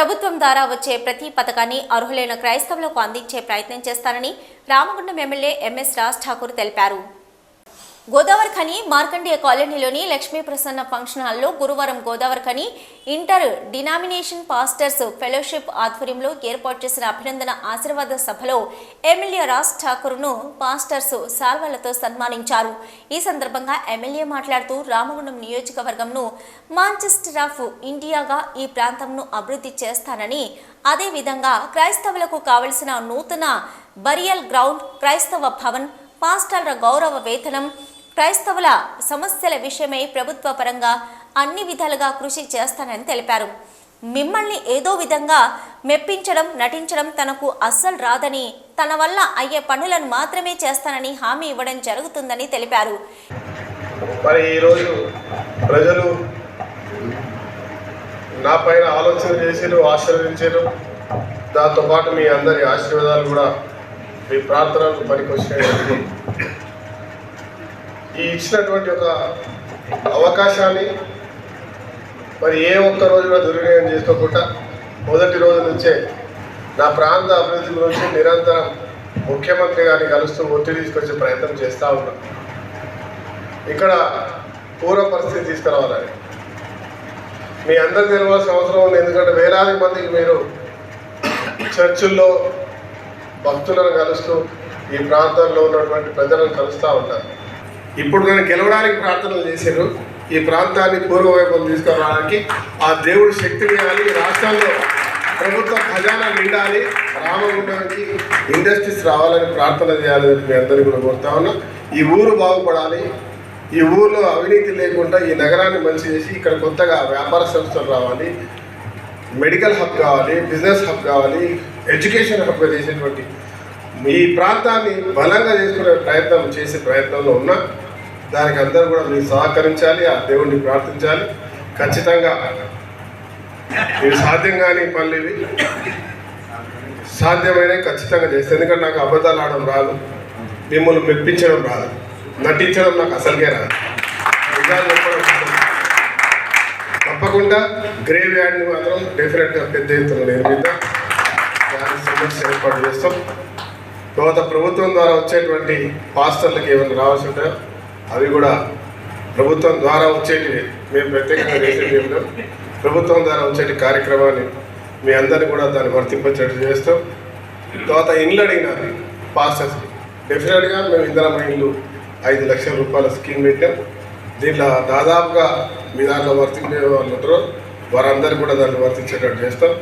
ప్రభుత్వం ద్వారా వచ్చే ప్రతి పథకాన్ని అర్హులైన క్రైస్తవులకు అందించే ప్రయత్నం చేస్తానని రామగుండం ఎమ్మెల్యే ఎంఎస్ రాజ్ ఠాకూర్ తెలిపారు. గోదావరి ఖని మార్కండేయ కాలనీలోని లక్ష్మీ ప్రసన్న ఫంక్షన్ హాల్లో గురువారం Godavari Khani inter denomination pastors fellowship ఆధ్వర్యంలో ఏర్పాటు చేసిన అభినందన ఆశీర్వాద సభలో ఎమ్మెల్యే రాజ్ ఠాకూర్ను పాస్టర్స్ సాల్వాలతో సన్మానించారు. ఈ సందర్భంగా ఎమ్మెల్యే మాట్లాడుతూ రామగుండం నియోజకవర్గంను మాంచెస్టర్ ఆఫ్ ఇండియాగా ఈ ప్రాంతంను అభివృద్ధి చేస్తానని అదేవిధంగా క్రైస్తవులకు కావలసిన నూతన బరియల్ గ్రౌండ్ క్రైస్తవ భవన్ పాస్టర్ల గౌరవ వేతనం క్రైస్తవుల సమస్యల విషయమై ప్రభుత్వ పరంగా అన్ని విధాలుగా కృషి చేస్తానని తెలిపారు. మిమ్మల్ని ఏదో విధంగా మెప్పించడం నటించడం తనకు అస్సలు రాదని తన వల్ల అయ్యే పనులను మాత్రమే చేస్తానని హామీ ఇవ్వడం జరుగుతుందని తెలిపారు. మరి ఈరోజు ప్రజలు నా పైన ఆలోచన చేసారు ఆశీర్వదించారు దాంతోపాటు మీ అందరి ఆశీర్వాదాలు కూడా మీ ప్రార్థనలకు పనికొచ్చినటువంటి ఈ ఇచ్చినటువంటి ఒక అవకాశాన్ని మరి ఏ ఒక్క రోజు కూడా దుర్వినియోగం చేసుకోకుండా మొదటి రోజు నుంచే నా ప్రాంత అభివృద్ధి గురించి నిరంతరం ముఖ్యమంత్రి గారిని కలుస్తూ ఒత్తిడి తీసుకొచ్చే ప్రయత్నం చేస్తూ ఉన్నాం. ఇక్కడ పూర్వ పరిస్థితి తీసుకురావాలని. మీ అందరి తెలియాల్సిన అవసరం ఉంది. ఎందుకంటే వేలాది మందికి మీరు చర్చిల్లో భక్తులను కలుస్తూ ఈ ప్రాంతంలో ఉన్నటువంటి ప్రజలను కలుస్తూ ఉంటారు ఇప్పుడు నేను గెలవడానికి ప్రార్థనలు చేశారు. ఈ ప్రాంతాన్ని పూర్వవైపు తీసుకురావడానికి ఆ దేవుడి శక్తిని ఇవ్వాలి ఈ రాష్ట్రాల్లో ప్రభుత్వ ఖజానా నిండాలి. రామగుండానికి ఇండస్ట్రీస్ రావాలని ప్రార్థన చేయాలని మీ అందరికీ కూడా కోరుతా ఉన్నా. ఈ ఊరు బాగుపడాలి. ఈ ఊర్లో అవినీతి లేకుండా ఈ నగరాన్ని మంచి చేసి ఇక్కడ కొత్తగా వ్యాపార సంస్థలు రావాలి. మెడికల్ హబ్ కావాలి బిజినెస్ హబ్ కావాలి ఎడ్యుకేషన్ హబ్ చేసేటువంటి ఈ ప్రాంతాన్ని బలంగా చేసుకునే ప్రయత్నం చేసే ప్రయత్నంలో ఉన్నా. దానికి అందరూ కూడా మీరు సహకరించాలి ఆ దేవుణ్ణి ప్రార్థించాలి. ఖచ్చితంగా ఇవి సాధ్యం కాని పనులు ఇవి. సాధ్యమైన ఖచ్చితంగా చేస్తే. ఎందుకంటే నాకు అబద్ధాలు ఆడడం రాదు మిమ్మల్ని మెప్పించడం రాదు నటించడం నాకు అసలుకే రాదు. నిజాలు చెప్పడం తప్పకుండా గ్రేవ్ యార్డ్ని మాత్రం డెఫినెట్గా పెద్ద ఎత్తున నిర్మిద్దాం. దానికి సమస్య ఏర్పాటు చేస్తాం. తర్వాత ప్రభుత్వం ద్వారా వచ్చేటువంటి పాస్టర్లకు ఏమైనా రావాల్సి ఉంటాయో అవి కూడా ప్రభుత్వం ద్వారా వచ్చేటి మేము ప్రత్యేకంగా చేసేది ప్రభుత్వం ద్వారా వచ్చేటి కార్యక్రమాన్ని మీ అందరినీ కూడా దాన్ని వర్తింపచేట్టు చేస్తాం తర్వాత ఇండ్లు అడిగినారు పాస్టర్స్ డెఫినెట్గా మేము ఇందిరమ్మ ఇండ్లు ఐదు లక్షల రూపాయల స్కీమ్ పెట్టాం. దీంట్లో దాదాపుగా మీ దాంట్లో వర్తించే వాళ్ళు ఉంటారో. వారందరూ కూడా దాన్ని వర్తించేటట్టు చేస్తాం.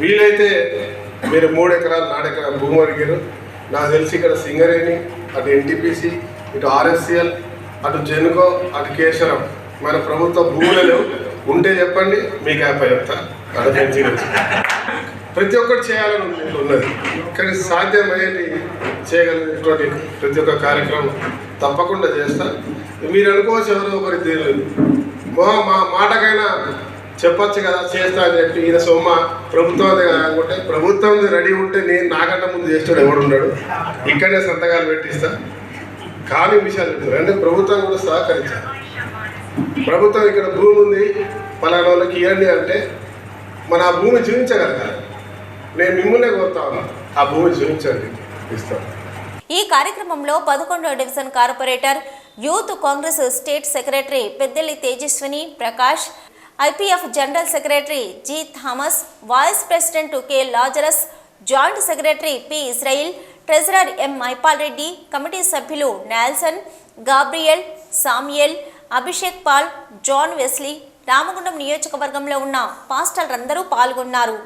వీలైతే మీరు మూడు ఎకరాలు నాలుగు ఎకరాలు భూమి అడిగారు. నాకు తెలిసి ఇక్కడ సింగరేణి అటు ఎన్టీపీసీ ఇటు ఆర్ఎస్సిఎల్ అటు జెనుకో అటు కేశరం. మన ప్రభుత్వ భూములలో ఉంటే చెప్పండి మీకు యాప్ చెప్తా ప్రతి ఒక్కటి చేయాలని ఉన్నది. కానీ సాధ్యమయ్యేది చేయగలిగినటువంటి ప్రతి ఒక్క కార్యక్రమం తప్పకుండా చేస్తా. మీరు అనుకోవచ్చు ఎవరో ఒకరి తెలియదు మా మా మాటకైనా చెప్పచ్చు కదా చేస్తా అని చెప్పి. ఈయన సొమ్మ ప్రభుత్వం కదా అనుకుంటే ప్రభుత్వం రెడీ ఉంటే నేను నాకంటే ముందు చేస్తాడు ఎవడు ఉన్నాడు ఇక్కడనే సంతకాలు పెట్టిస్తా. కానీ విషయాలు చెప్తారు అంటే ప్రభుత్వం కూడా సహకరించాలి. ప్రభుత్వం ఇక్కడ భూమి ఉంది పలానా వాళ్ళకి ఇవ్వండి అంటే మన ఆ భూమి జీవించగలగాలి. నేను మిమ్మల్నే కోరుతా ఉన్నా ఆ భూమి జీవించండి ఇస్తాను ఈ కార్యక్రమంలో పదకొండవ division corporator youth Congress state secretary Peddelli Tejaswini Prakash IPF general secretary G Thomas vice president K Lazarus joint secretary P Israel treasurer M Maipal Reddy committee సభ్యులు Nelson Gabriel Samuel Abhishek Paul John Wesley Ramagundam నియోజకవర్గంలో ఉన్న పాస్టర్లందరూ పాల్గొన్నారు.